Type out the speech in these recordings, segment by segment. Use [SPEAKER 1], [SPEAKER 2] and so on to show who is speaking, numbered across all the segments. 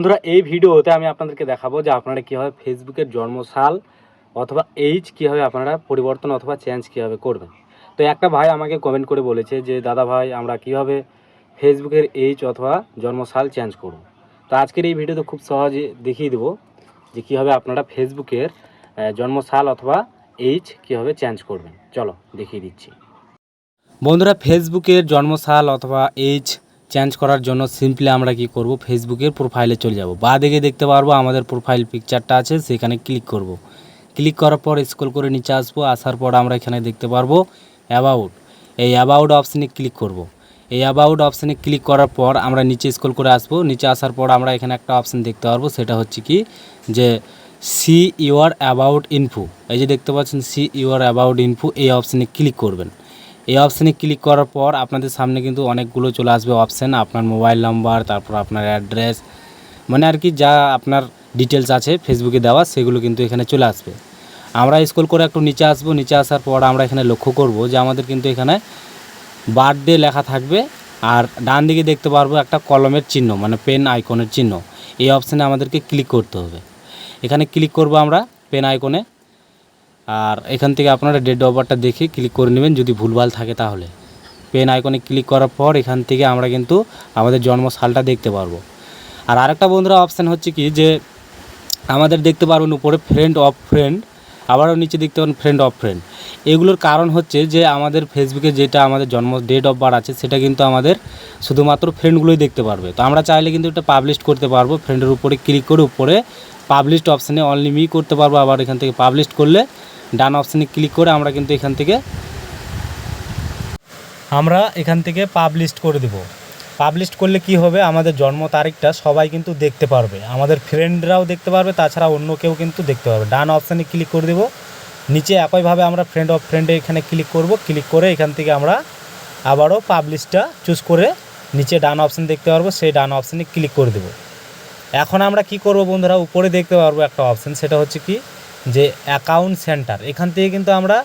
[SPEAKER 1] বন্ধুরা, এই ভিডিওতে আমি আপনাদেরকে দেখাবো যে আপনারা কীভাবে ফেসবুকের জন্মসাল অথবা এইজ কীভাবে আপনারা পরিবর্তন অথবা চেঞ্জ কীভাবে করবেন। তো একটা ভাই আমাকে কমেন্ট করে বলেছে যে, দাদা ভাই, আমরা কীভাবে ফেসবুকের এইজ অথবা জন্মসাল চেঞ্জ করব? তো আজকের এই ভিডিওতে খুব সহজে দেখিয়ে দেবো যে কীভাবে আপনারা ফেসবুকের জন্মসাল অথবা এইজ কীভাবে চেঞ্জ করবেন। চলো দেখিয়ে দিচ্ছি। বন্ধুরা, ফেসবুকের জন্মসাল অথবা এইজ চেঞ্জ করার জন্য সিম্পলি আমরা কি করব? ফেসবুকের প্রোফাইলে চলে যাব। বা দিকে দেখতে পারব আমাদের প্রোফাইল পিকচারটা আছে, সেখানে ক্লিক করব। ক্লিক করার পর স্ক্রল করে নিচে আসব, আসার পর আমরা এখানে দেখতে পারব অ্যাবাউট এই অ্যাবাউট অপশানে ক্লিক করব। এই অ্যাবাউট অপশানে ক্লিক করার পর আমরা নিচে স্ক্রল করে আসব, নিচে আসার পর আমরা এখানে একটা অপশান দেখতে পারব, সেটা হচ্ছে কি? যে সি ইউর অ্যাবাউট ইনফো এই যে দেখতে পাচ্ছেন সি ইউর অ্যাবাউট ইনফো এই অপশানে ক্লিক করবেন। এই অপশানে ক্লিক করার পর আপনাদের সামনে কিন্তু অনেকগুলো চলে আসবে অপশান আপনার মোবাইল নাম্বার তারপর আপনার অ্যাড্রেস মানে আর কি যা আপনার ডিটেলস আছে ফেসবুকে দেওয়া সেগুলো কিন্তু এখানে চলে আসবে। আমরা স্কুল করে একটু নিচে আসব, নিচে আসার পর আমরা এখানে লক্ষ্য করব যে আমাদের কিন্তু এখানে বার্থডে লেখা থাকবে আর ডান দিকে দেখতে পারব একটা কলমের চিহ্ন মানে পেন আইকনের চিহ্ন। এই অপশানে আমাদেরকে ক্লিক করতে হবে। এখানে ক্লিক করব আমরা পেন আইকনে আর এখান থেকে আপনারা ডেট অফ বার্থটা দেখে ক্লিক করে নেবেন। যদি ভুলভাল থাকে তাহলে। পেন আইকনে ক্লিক করার পর এখান থেকে আমরা কিন্তু আমাদের জন্ম সালটা দেখতে পারব। আর আরেকটা বন্ধুরা অপশান হচ্ছে কি যে, আমাদের দেখতে পারবেন উপরে ফ্রেন্ড অফ ফ্রেন্ড আবারও নিচে দেখতে পাবেন ফ্রেন্ড অফ ফ্রেন্ড এগুলোর কারণ হচ্ছে যে, আমাদের ফেসবুকে যেটা আমাদের জন্ম ডেট অফ বার্থ আছে, সেটা কিন্তু আমাদের শুধুমাত্র ফ্রেন্ডগুলোই দেখতে পারবে। তো আমরা চাইলে কিন্তু এটা পাবলিশ করতে পারব। ফ্রেন্ডের উপরে ক্লিক করে উপরে পাবলিশড অপশানে অনলি মি করতে পারব। আবার এখান থেকে পাবলিশ করলে ডান অপশানে ক্লিক করে আমরা কিন্তু এখান থেকে আমরা এখান থেকে পাবলিশ করে দেব। পাবলিশ করলে কি হবে? আমাদের জন্ম তারিখটা সবাই কিন্তু দেখতে পারবে। আমাদের ফ্রেন্ডরাও দেখতে পারবে, তাছাড়া অন্য কেউ কিন্তু দেখতে পারবে। ডান অপশানে ক্লিক করে দেব। নিচে একইভাবে আমরা ফ্রেন্ড অফ ফ্রেন্ডে এখানে ক্লিক করব। ক্লিক করে এখান থেকে আমরা আবারও পাবলিশটা চুজ করে নিচে ডান অপশান দেখতে পারব। সেই ডান অপশানে ক্লিক করে দেব। এখন আমরা কি করব বন্ধুরা? উপরে দেখতে পারব একটা অপশান। সেটা হচ্ছে কি? যে অ্যাকাউন্ট সেন্টার এখান থেকে কিন্তু আমরা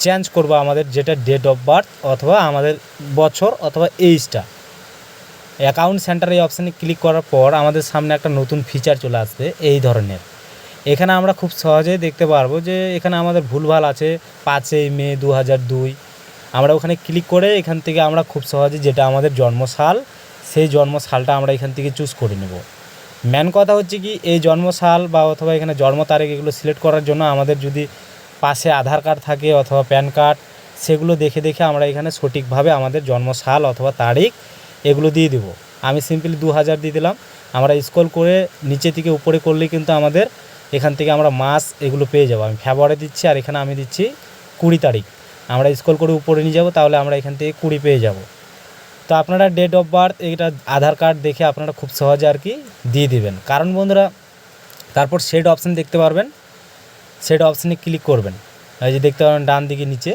[SPEAKER 1] চেঞ্জ করব আমাদের যেটা ডেট অফ বার্থ অথবা আমাদের বছর অথবা এইজটা অ্যাকাউন্ট সেন্টার এই অপশানে ক্লিক করার পর আমাদের সামনে একটা নতুন ফিচার চলে আসবে এই ধরনের। এখানে আমরা খুব সহজেই দেখতে পারব যে এখানে আমাদের ভুলভাল আছে, পাঁচই মে দু দুই। আমরা ওখানে ক্লিক করে এখান থেকে আমরা খুব সহজে যেটা আমাদের জন্মসাল, সেই জন্মসালটা আমরা এখান থেকে চুজ করে নেব। মেন কথা হচ্ছে কি, এই জন্মসাল বা অথবা এখানে জন্ম তারিখ এগুলো সিলেক্ট করার জন্য আমাদের যদি পাশে আধার কার্ড থাকে অথবা প্যান কার্ড সেগুলো দেখে দেখে আমরা এখানে সঠিকভাবে আমাদের জন্মসাল অথবা তারিখ এগুলো দিয়ে দেবো। আমি সিম্পলি দু হাজার দিয়ে দিলাম। আমরা স্ক্রল করে নিচে থেকে উপরে করলেই কিন্তু আমাদের এখান থেকে আমরা মাস এগুলো পেয়ে যাব। আমি ফেব্রুয়ারি দিচ্ছি আর এখানে আমি দিচ্ছি কুড়ি তারিখ। আমরা স্ক্রল করে উপরে নিয়ে যাব, তাহলে আমরা এখান থেকে কুড়ি পেয়ে যাব। তো আপনারা ডেট অফ বার্থ এটা আধার কার্ড দেখে আপনারা খুব সহজে আর কি দিয়ে দিবেন। কারণ বন্ধুরা, তারপর সেট অপশান দেখতে পারবেন। সেট অপশানে ক্লিক করবেন। এই যে দেখতে পাবেন ডান দিকে নিচে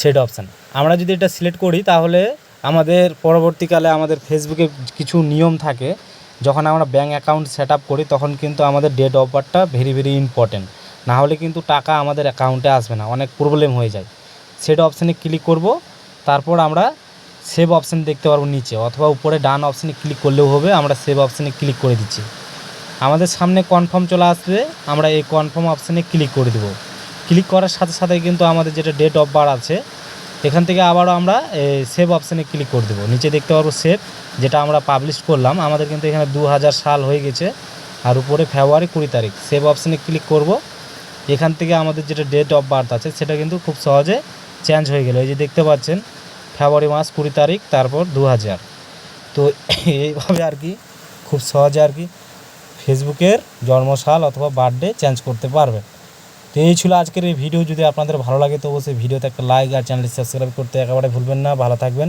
[SPEAKER 1] সেট অপশান আমরা যদি এটা সিলেক্ট করি, তাহলে আমাদের পরবর্তীকালে আমাদের ফেসবুকে কিছু নিয়ম থাকে। যখন আমরা ব্যাঙ্ক অ্যাকাউন্ট সেট করি, তখন কিন্তু আমাদের ডেট অফ বার্থটা ভেরি ভেরি ইম্পর্টেন্ট না হলে কিন্তু টাকা আমাদের অ্যাকাউন্টে আসবে না, অনেক প্রবলেম হয়ে যায়। সেট অপশানে ক্লিক করব, তারপর আমরা সেভ অপশান দেখতে পারব নিচে, অথবা উপরে ডান অপশানে ক্লিক করলেও হবে, আমরা সেভ অপশানে ক্লিক করে দিচ্ছি। আমাদের সামনে কনফার্ম চলে আসবে, আমরা এই কনফার্ম অপশানে ক্লিক করে দেবো। ক্লিক করার সাথে সাথে কিন্তু আমাদের যেটা ডেট অফ বার্থ আছে, এখান থেকে আবারও আমরা সেভ অপশানে ক্লিক করে দেবো। নিচে দেখতে পারব সেভ যেটা আমরা পাবলিশ করলাম। আমাদের কিন্তু এখানে দু হাজার সাল হয়ে গেছে, আর উপরে ফেব্রুয়ারি কুড়ি তারিখ। সেভ অপশানে ক্লিক করব। এখান থেকে আমাদের যেটা ডেট অফ বার্থ আছে, সেটা কিন্তু খুব সহজে চেঞ্জ হয়ে গেল। এই যে দেখতে পাচ্ছেন ফেব্রুয়ারি মাস কুড়ি তারিখ, তারপর দু হাজার তো এইভাবে আর কি, খুব সহজে আর কি ফেসবুকের জন্মসাল অথবা বার্থডে চেঞ্জ করতে পারবেন। তো এই ছিল আজকের এই ভিডিও। যদি আপনাদের ভালো লাগে তো অবশ্যই ভিডিওতে একটা লাইক আর চ্যানেলটি সাবস্ক্রাইব করতে একেবারে ভুলবেন না। ভালো থাকবেন,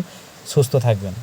[SPEAKER 1] সুস্থ থাকবেন।